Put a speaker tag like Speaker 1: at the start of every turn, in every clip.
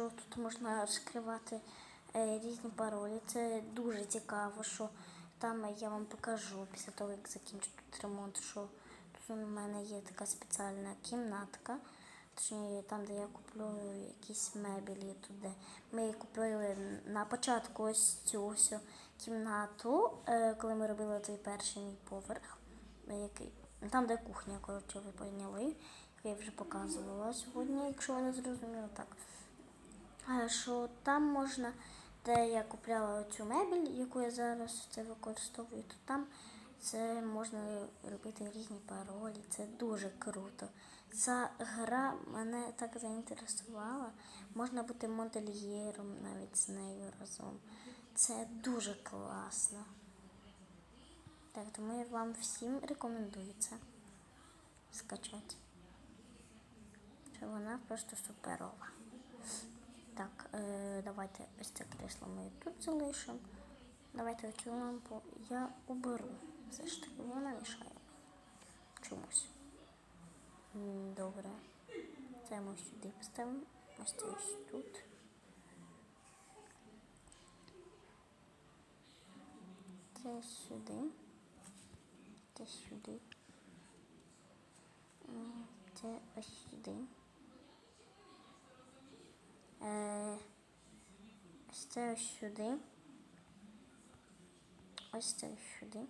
Speaker 1: що тут можна розкривати е, різні паролі. Це дуже цікаво, що там я вам покажу після того, як закінчу тут ремонт, що тут у мене є така спеціальна кімнатка. Точніше, там, де я куплю якісь мебелі туди. Ми купили на початку ось цю ось кімнату, е, коли ми робили той перший мій поверх, там, де кухня, коротше, ви поняли. Я вже показувала сьогодні, якщо ви не зрозуміли так. Що там можна, де я купляла цю мебель, яку я зараз це використовую, то там це можна робити різні паролі. Це дуже круто. Ця гра мене так заінтересувала. Можна бути модельєром навіть з нею разом. Це дуже класно. Так, тому я вам всім рекомендую це скачати. Вона просто суперова. Так, е, давайте ось це кресло ми тут залишимо. Давайте оцю лампу я уберу. Все ж таки вона мішає чомусь. Добре. Це ми сюди поставимо. Ось це ось тут. Це сюди. Це сюди. Це ось сюди. Е, ось це ось сюди. Ось це ось сюди.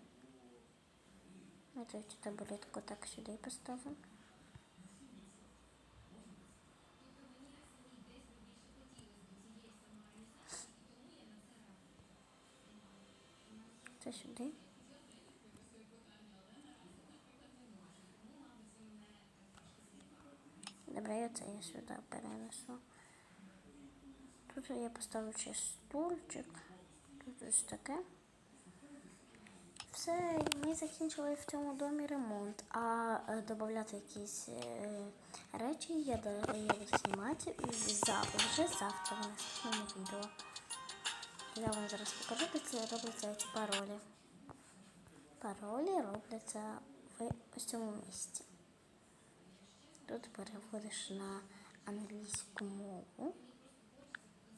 Speaker 1: Ми цю табуретку так сюди поставимо. Це сюди. Добре, я це я сюди перенесу. Тут я поставлю ще стульчик. Тут ось таке. Все, ми закінчили в цьому домі ремонт. А е, додати якісь е, речі я, буду знімати вже завтра в наступному відео. Я вам зараз покажу, де це робляться ці паролі. Паролі робляться в ось цьому місці. Тут переводиш на англійську мову.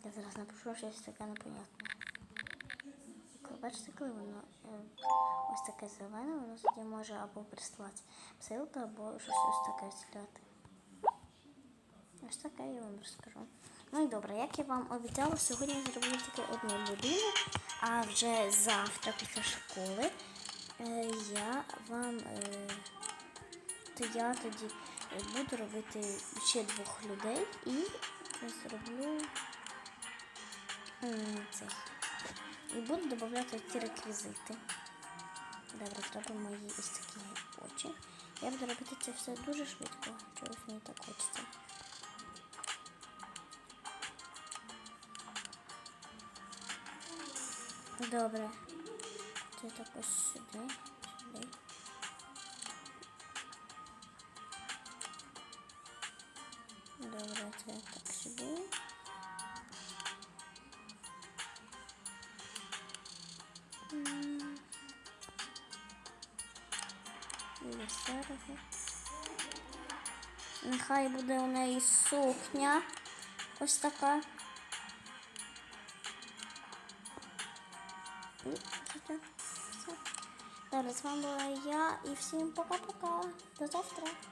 Speaker 1: Я зараз напишу щось таке непонятне. Бачите, коли воно е, ось таке зелене, воно тоді може або прислати ссылку, або щось ось таке сляти. Ось таке я вам розкажу. Ну і добре, як я вам обіцяла, сьогодні я зроблю тільки одну людину, а вже завтра після школи е, я вам е, то я тоді буду робити ще двох людей і зроблю м. І буду додавати ці реквізити. Добре, зробимо мої ось такі очі. Я буду робити це все дуже швидко. Чогось мені так хочеться. Добре. Це так ось сюди, сюди. Добре, це так сюди. Сереги. Нехай буде у неї сукня. Ось така. Зараз. З вами була я і всім пока-пока. До завтра.